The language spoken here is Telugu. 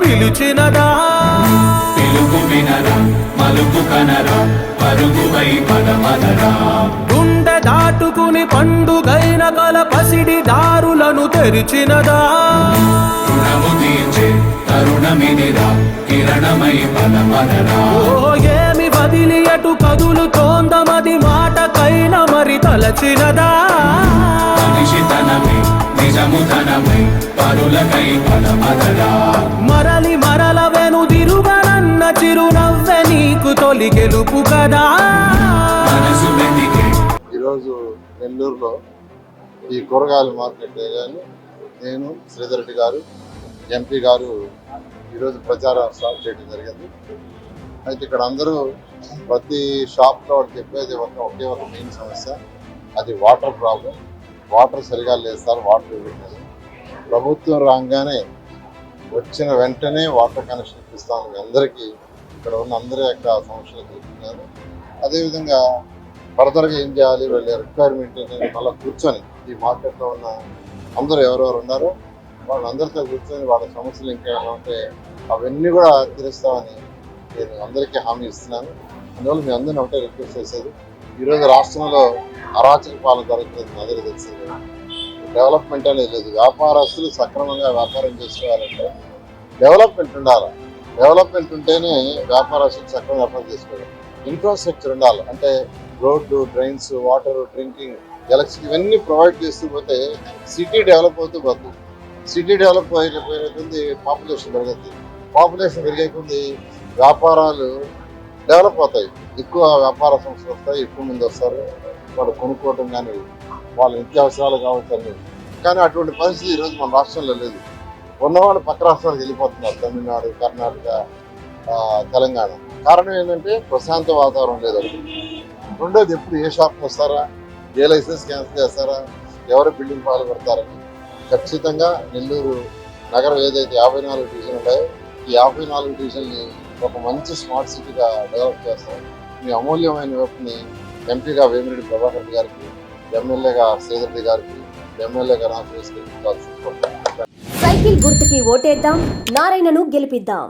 పిలిచినదా? పిలుపు వినరా మలుపు కనరా పరుగువై పదమదరా గుండె దాటుకుని పండుగైన కల పసిడి దారులను తెరిచినదా? రుణము తీర్చే తరుణమిదిరా కిరణమై పదమదరా ఓ ఏమి వదిలి అటు కదులుతోందమది మాటకైన మరి తలచినదా? మనిషితనమై నిజముతనమై పరులకై పదమదరా మరలి మరల వెనుదిరుగనన్న చిరునవ్వె నీకు తొలి గెలుపు కదా. ఈరోజు నెల్లూరులో ఈ కూరగాయల మార్కెట్ ఏరియాని నేను శ్రీధర్ రెడ్డి గారు ఎంపీ గారు ఈరోజు ప్రచారం స్టార్ట్ చేయడం జరిగింది. అయితే ఇక్కడ అందరూ ప్రతి షాప్లో చెప్పేది ఒక ఒకే ఒక మెయిన్ సమస్య. అది వాటర్ ప్రాబ్లం. వాటర్ సరిగా లేదు సార్ వాటర్ ఇవ్వట్లేదు. ప్రభుత్వం రాగానే వచ్చిన వెంటనే వాటర్ కనెక్షన్ ఇప్పిస్తాను అందరికీ ఇక్కడ ఉన్న అందరి యొక్క సమస్యలు తెలుపుతున్నారు అదేవిధంగా ఫర్దర్గా ఏం చేయాలి వీళ్ళ రిక్వైర్మెంట్ అనేది మళ్ళీ కూర్చొని ఈ మార్కెట్లో ఉన్న అందరూ ఎవరెవరు ఉన్నారో వాళ్ళందరితో కూర్చొని వాళ్ళ సమస్యలు ఇంకేమైనా ఉంటే అవన్నీ కూడా తీరుస్తామని నేను అందరికీ హామీ ఇస్తున్నాను. అందువల్ల మీ అందరిని ఒకటే రిక్వెస్ట్ చేసేది ఈరోజు రాష్ట్రంలో అరాచక పాలన జరుగుతుంది మీ అందరికీ తెలిసింది. డెవలప్మెంట్ అనేది లేదు. వ్యాపారస్తులు సక్రమంగా వ్యాపారం చేసుకోవాలంటే డెవలప్మెంట్ ఉండాలి. డెవలప్మెంట్ ఉంటేనే వ్యాపారస్తులు సక్రమంగా వ్యాపారం చేసుకోవాలి. ఇన్ఫ్రాస్ట్రక్చర్ ఉండాలి. అంటే road drains water drinking electricity ఇవన్నీ ప్రొవైడ్ చేస్తూ పోతే సిటీ డెవలప్ అవుతూ పోతుంది. సిటీ డెవలప్ అయిపోయిన కొద్ది పాపులేషన్ పెరుగుతుంది పాపులేషన్ పెరిగే కొద్ది వ్యాపారాలు డెవలప్ అవుతాయి. ఎక్కువ వ్యాపార సంస్థలు వస్తాయి ఎక్కువ మంది వస్తారు. వాళ్ళు కొనుక్కోవటం కానీ వాళ్ళ నిత్యావసరాలు కావచ్చు అన్ని కానీ అటువంటి పరిస్థితి ఈరోజు మన రాష్ట్రంలో లేదు. ఉన్నవాళ్ళు పక్క రాష్ట్రాలకు వెళ్ళిపోతున్నారు తమిళనాడు కర్ణాటక తెలంగాణ. కారణం ఏంటంటే ప్రశాంత వాతావరణం లేదు రెండోది ఎప్పుడు ఏ షాప్కి వస్తారా? ఏ లైసెన్స్ క్యాన్సిల్ చేస్తారా? ఎవరు బిల్డింగ్ పాలు పెడతారని ఖచ్చితంగా నెల్లూరు నగరం ఏదైతే యాభై నాలుగు డివిజన్ ఉన్నాయో ఈ యాభై నాలుగు డివిజన్ని ఒక మంచి స్మార్ట్ సిటీగా డెవలప్ చేస్తాం. మీ అమూల్యమైన వర్క్ని ఎంపీగా వేమిరెడ్డి ప్రభాకర్ గారికి ఎమ్మెల్యేగా శ్రీధర్ గారికి ఎమ్మెల్యేగా నాకు సైకిల్ గుర్తుకి ఓటేద్దాం నారాయణను గెలిపిద్దాం.